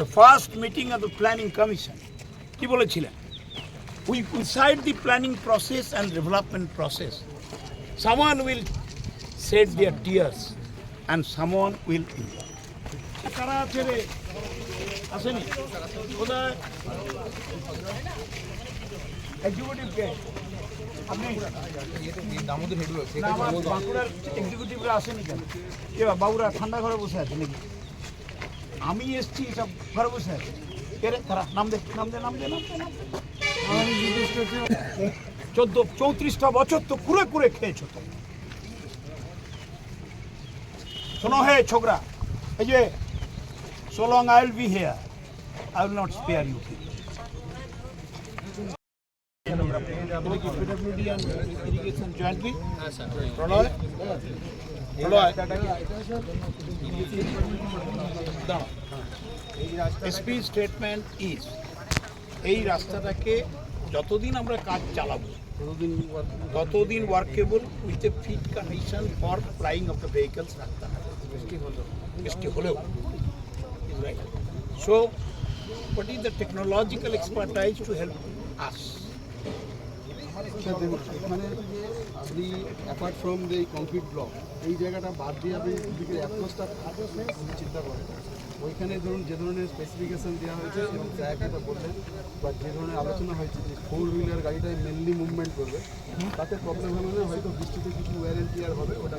The first meeting of the planning commission কি বলেছিলেন? We said the planning process and development process summon will set their tears and summon will তারা ছেড়ে আসেনি? বাবুরা ঠান্ডা ঘরে বসে আছে নাকি? আমি এসছি সব ঘরে বসে তারা নাম দে নাম দে নাম দে নাম দে, চোদ্দ চৌত্রিশটা বছর তো কুড়ে কুড়ে খেয়েছো তো। শোনো হে ছোকরা এই যে here I will not spare you. PWD and irrigation jointly? Pranay Pranay? SP statement is এই রাস্তাটাকে যতদিন আমরা কাজ চালাবো ততদিন ততদিন workable with a fit condition for flying of the vehicles রাখতে হবে বৃষ্টি হলেও বৃষ্টি হলেও so what is the technological expertise to help us এখানে আপনি apart from the concrete block এই জায়গাটা বাদ দিয়ে আপনি দিকে অ্যাপ্রোচটা চিন্তা করেন। ওইখানে ধরুন যে ধরনের স্পেসিফিকেশন দেওয়া হয়েছে, এবং স্যার যেটা বললেন, বা যে ধরনের আলোচনা হয়েছে যে ফোর হুইলার গাড়িটাই মেনলি মুভমেন্ট করবে, তাতে প্রবলেম হবে না, হয়তো বৃষ্টিতে কিছু ওয়ারেন্টি আর হবে, ওটা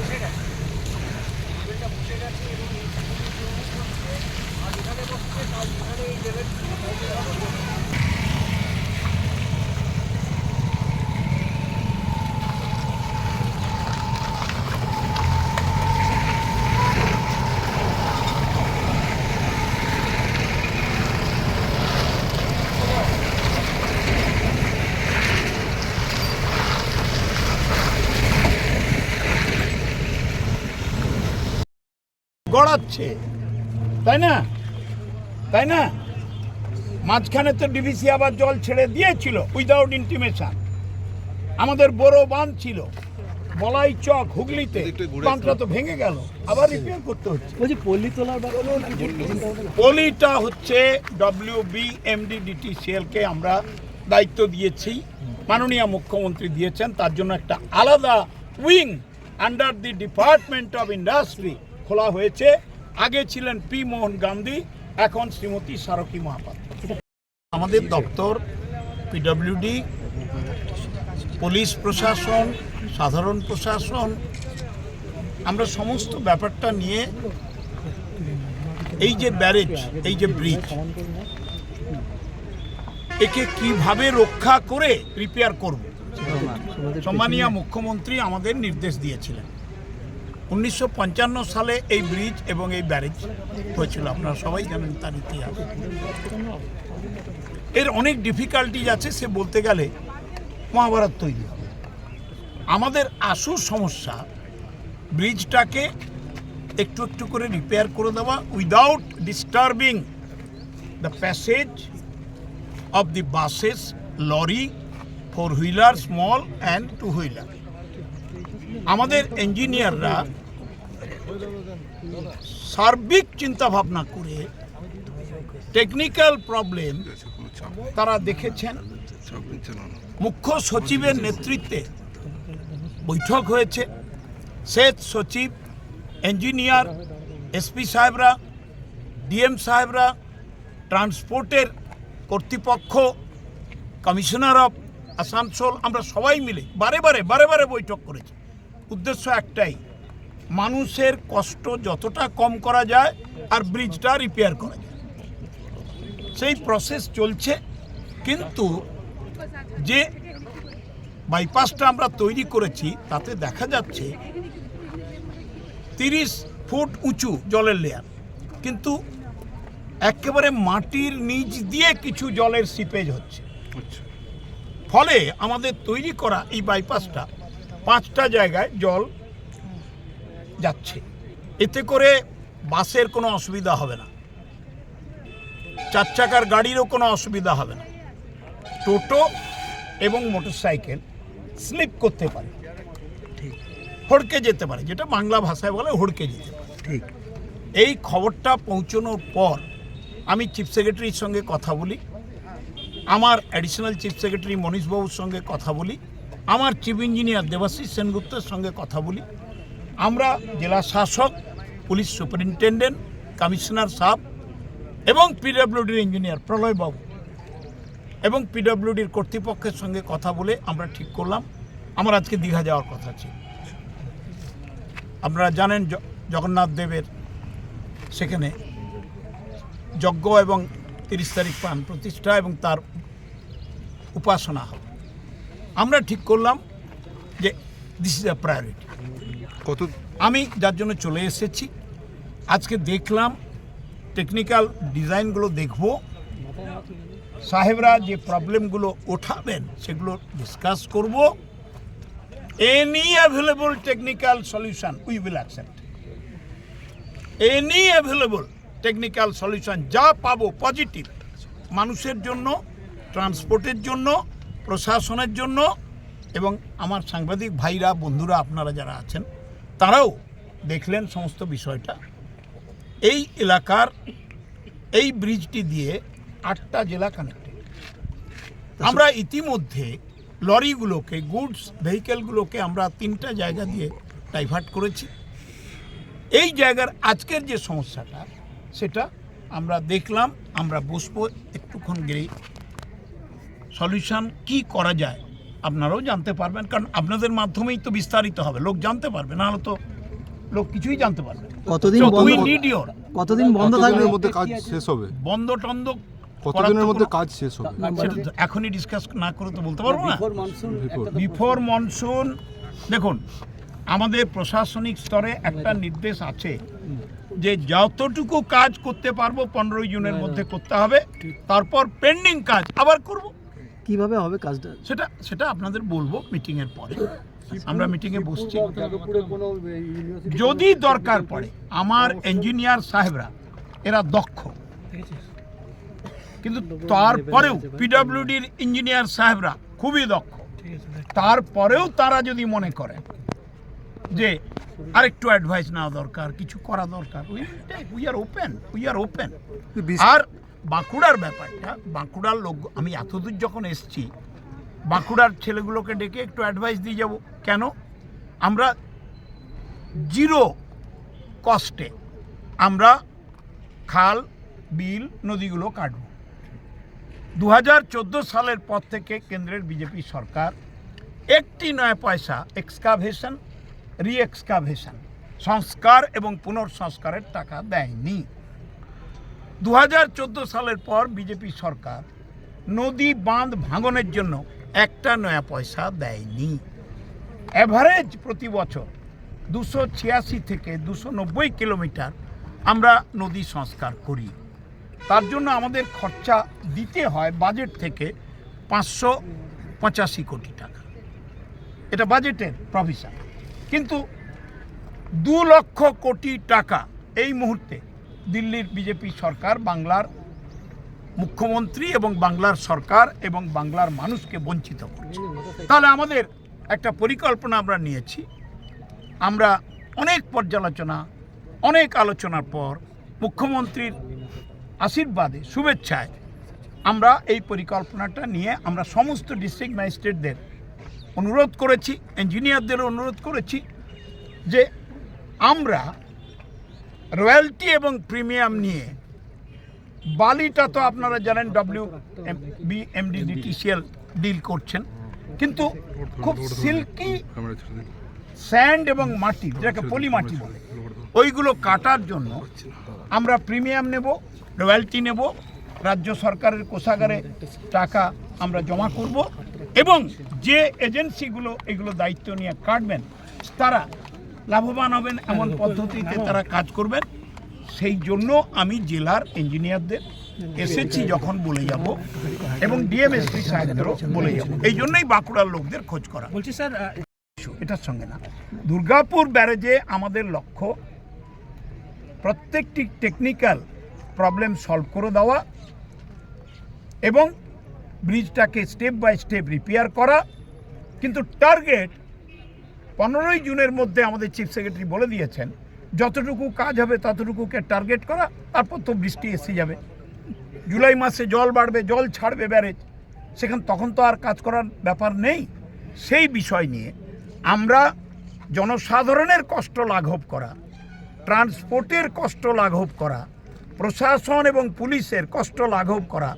বসে বসে গেছে। এবং এই আর এখানে বসছে তার এখানে এই লেভেল গড়াচ্ছে। তাই না? তাই না? মাঝখানে তো ডিভিসি আবার জল ছেড়ে দিয়েছিল উইদাউট ইন্টিমেশন আমাদের বড় বাঁধ ছিল বলাই চক হুগলিতে বাঁধটা তো ভেঙে গেল আবার রিপেয়ার করতে হচ্ছে। বলছি তোলার পলিটা হচ্ছে ডব্লিউ বি এম এমডি ডিটিসিএলকে আমরা দায়িত্ব দিয়েছি মাননীয় মুখ্যমন্ত্রী দিয়েছেন তার জন্য একটা আলাদা wing under the department of industry খোলা হয়েছে। আগে ছিলেন পি মোহন গান্ধী এখন শ্রীমতী সারকী মহাপাত্র। আমাদের দপ্তর পিডব্লিউডি পুলিশ প্রশাসন সাধারণ প্রশাসন আমরা সমস্ত ব্যাপারটা নিয়ে এই যে ব্যারেজ এই যে ব্রিজ একে কীভাবে রক্ষা করে রিপেয়ার করব? সম্মানীয় মুখ্যমন্ত্রী আমাদের নির্দেশ দিয়েছিলেন। উনিশশো পঞ্চান্ন সালে এই ব্রিজ এবং এই ব্যারেজ হয়েছিল। আপনারা সবাই জানেন তার ইতিহাস। এর অনেক ডিফিকাল্টিজ আছে, সে বলতে গেলে মহাভারত তৈরি হবে। আমাদের আসল সমস্যা ব্রিজটাকে একটু একটু করে রিপেয়ার করে দেওয়া without disturbing the passage of the buses lorry four wheeler small and two wheeler আমাদের ইঞ্জিনিয়াররা সার্বিক চিন্তা ভাবনা করে টেকনিক্যাল প্রবলেম তারা দেখেছেন। মুখ্য সচিবের নেতৃত্বে বৈঠক হয়েছে। সেচ সচিব, ইঞ্জিনিয়ার এসপি সাহেবরা ডিএম সাহেবরা, ট্রান্সপোর্টের কর্তৃপক্ষ, কমিশনার অফ আসানসোল, আমরা সবাই মিলে বারে বারে বারে বারে বৈঠক করেছি। উদ্দেশ্য একটাই মানুষের কষ্ট যতটা কম করা যায় আর ব্রিজটা রিপেয়ার করা যায়। সেই প্রসেস চলছে কিন্তু যে বাইপাসটা আমরা তৈরি করেছি তাতে দেখা যাচ্ছে তিরিশ ফুট উঁচু জলের লেয়ার কিন্তু একেবারে মাটির নিচ দিয়ে কিছু জলের সিপেজ হচ্ছে। ফলে আমাদের তৈরি করা এই বাইপাসটা পাঁচটা জায়গায় জল যাচ্ছে। এতে করে বাসের কোনো অসুবিধা হবে না। চার চাকার গাড়িরও কোনো অসুবিধা হবে না। টোটো এবং মোটরসাইকেল স্লিপ করতে পারে। ঠিক। হড়কে যেতে পারে যেটা বাংলা ভাষায় বলে হড়কে যেতে পারে। ঠিক। এই খবরটা পৌঁছানোর পর আমি চিফ সেক্রেটারির সঙ্গে কথা বলি আমার অ্যাডিশনাল চিফ সেক্রেটারি মনীষবাবুর সঙ্গে কথা বলি আমার চিফ ইঞ্জিনিয়ার দেবাশিস সেনগুপ্তের সঙ্গে কথা বলি আমরা জেলা শাসক, পুলিশ সুপারিনটেন্ডেন্ট, কমিশনার সাহেব এবং পিডাব্লিউডির ইঞ্জিনিয়ার প্রলয়বাবু এবং পিডব্লিউডির কর্তৃপক্ষের সঙ্গে কথা বলে আমরা ঠিক করলাম। আমার আজকে দীঘা যাওয়ার কথা ছিল। আপনারা জানেন জগন্নাথ দেবের সেখানে যজ্ঞ এবং তিরিশ তারিখ প্রাণ প্রতিষ্ঠা এবং তার উপাসনা হবে। আমরা ঠিক করলাম যে দিস ইজ আ প্রায়োরিটি কত আমি যার জন্য চলে এসেছি। আজকে দেখলাম টেকনিক্যাল ডিজাইনগুলো দেখব। সাহেবরা যে প্রবলেমগুলো ওঠাবেন, সেগুলো ডিসকাস করব। Any available technical solution we will accept any available technical solution যা পাবো পজিটিভ মানুষের জন্য ট্রান্সপোর্টের জন্য, প্রশাসনের জন্য, এবং আমার সাংবাদিক ভাইরা, বন্ধুরা, আপনারা যারা আছেন তারাও দেখলেন সমস্ত বিষয়টা। এই এলাকার এই ব্রিজটি দিয়ে আটটা জেলা কানেক্টেড আমরা ইতিমধ্যে লরিগুলোকে গুডস ভেহিকেলগুলোকে আমরা তিনটা জায়গা দিয়ে ডাইভার্ট করেছি। এই জায়গার আজকের যে সমস্যাটা, সেটা আমরা দেখলাম, আমরা বসবো, একটুক্ষণ গেলেই সলিউশন কি করা যায় আপনারাও জানতে পারবেন কারণ আপনাদের মাধ্যমেই তো বিস্তারিত হবে। লোক জানতে পারবে নাহলে তো লোক কিছুই জানতে পারবে না। কতদিন কতদিন বন্ধ থাকবে? মধ্যে কাজ শেষ হবে? বন্ধ টন্ধ কতদিনের মধ্যে কাজ শেষ হবে? এখনই ডিসকাস না করে তো বলতে পারব না। Before. বিফোর। মনসুন দেখুন আমাদের প্রশাসনিক স্তরে একটা নির্দেশ আছে যে যতটুকু কাজ করতে পারব পনেরোই জুনের মধ্যে করতে হবে তারপর পেন্ডিং কাজ আবার করব। কীভাবে হবে কাজটা? সেটা সেটা আপনাদের বলব মিটিংয়ের পরে। আমরা মিটিংয়ে বসছি। যদি দরকার পড়ে আমার ইঞ্জিনিয়ার সাহেবরা এরা দক্ষ। কিন্তু তারপরেও পিডব্লিউডির ইঞ্জিনিয়ার সাহেবরা খুবই দক্ষ। তারপরেও তারা যদি মনে করে যে আরেকটু অ্যাডভাইস নেওয়া দরকার কিছু করা দরকার we are open we are open আর বাঁকুড়ার ব্যাপারটা, বাঁকুড়ার লোক, আমি এতদূর যখন এসছি, বাঁকুড়ার ছেলেগুলোকে ডেকে একটু অ্যাডভাইস দিয়ে যাব। কেন? আমরা জিরো কস্টে আমরা খাল, বিল, নদীগুলো কাটব। দু হাজার চোদ্দ সালের পর থেকে কেন্দ্রের বিজেপি সরকার একটি নয় পয়সা এক্সকাভেশন রি এক্সকাভেশন সংস্কার এবং পুনর্সংস্কারের টাকা দেয়নি। দু হাজার চোদ্দ সালের পর বিজেপি সরকার নদী বাঁধ ভাঙনের জন্য একটা নয়া পয়সা দেয়নি। অ্যাভারেজ প্রতি বছর দুশো ছিয়াশি থেকে দুশো নব্বই কিলোমিটার আমরা নদী সংস্কার করি। তার জন্য আমাদের খরচা দিতে হয় বাজেট থেকে পাঁচশো পঁচাশি কোটি টাকা। এটা বাজেটের প্রভিশন কিন্তু দু লক্ষ কোটি টাকা এই মুহূর্তে দিল্লির বিজেপি সরকার, বাংলার মুখ্যমন্ত্রী এবং বাংলার সরকার এবং বাংলার মানুষকে বঞ্চিত করছে। তাহলে আমাদের একটা পরিকল্পনা আমরা নিয়েছি। আমরা অনেক পর্যালোচনা, অনেক আলোচনার পর মুখ্যমন্ত্রীর আশীর্বাদে, শুভেচ্ছায় আমরা এই পরিকল্পনাটা নিয়ে আমরা সমস্ত ডিস্ট্রিক্ট ম্যাজিস্ট্রেটদের অনুরোধ করেছি ইঞ্জিনিয়ারদের অনুরোধ করেছি যে আমরা রয়্যালটি এবং প্রিমিয়াম নিয়ে। বালিটা তো আপনারা জানেন ডব্লিউ বি এমডিডিটিসিএল ডিল করছেন। কিন্তু খুব সিল্কি স্যান্ড এবং মাটি, যেটাকে পলি মাটি বলে, ওইগুলো কাটার জন্য আমরা প্রিমিয়াম নেব, রয়্যালটি নেব, রাজ্য সরকারের কোষাগারে টাকা আমরা জমা করব এবং যে এজেন্সিগুলো এগুলো দায়িত্ব নিয়ে কাটবেন, তারা লাভবান হবেন এমন পদ্ধতিতে তারা কাজ করবেন। সেই জন্য আমি জেলার ইঞ্জিনিয়ারদের এসেছি যখন বলে যাব এবং ডিএমএসপি সাহেবদেরও বলে যাব। এই জন্যই বাঁকুড়ার লোকদের খোঁজ করা। বলছি স্যার এটার সঙ্গে না। দুর্গাপুর ব্যারেজে আমাদের লক্ষ্য প্রত্যেকটি টেকনিক্যাল প্রবলেম সলভ করে দেওয়া এবং ব্রিজটাকে স্টেপ বাই স্টেপ রিপেয়ার করা। কিন্তু টার্গেট পনেরোই জুনের মধ্যে আমাদের চিফ সেক্রেটারি বলে দিয়েছেন, যতটুকু কাজ হবে ততটুকুকে টার্গেট করা, তারপর তো বৃষ্টি এসে যাবে। জুলাই মাসে জল বাড়বে, জল ছাড়বে ব্যারেজ, সেখান তখন তো আর কাজ করার ব্যাপার নেই। সেই বিষয় নিয়ে আমরা জনসাধারণের কষ্ট লাঘব করা, ট্রান্সপোর্টের কষ্ট লাঘব করা, প্রশাসন এবং পুলিশের কষ্ট লাঘব করা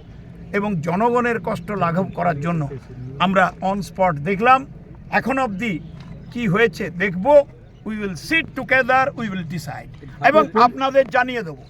এবং জনগণের কষ্ট লাঘব করার জন্য আমরা অন স্পট দেখলাম। এখন অবধি কি হয়েছে দেখব we will sit together we will decide এবং আপনাদের জানিয়ে দেবো।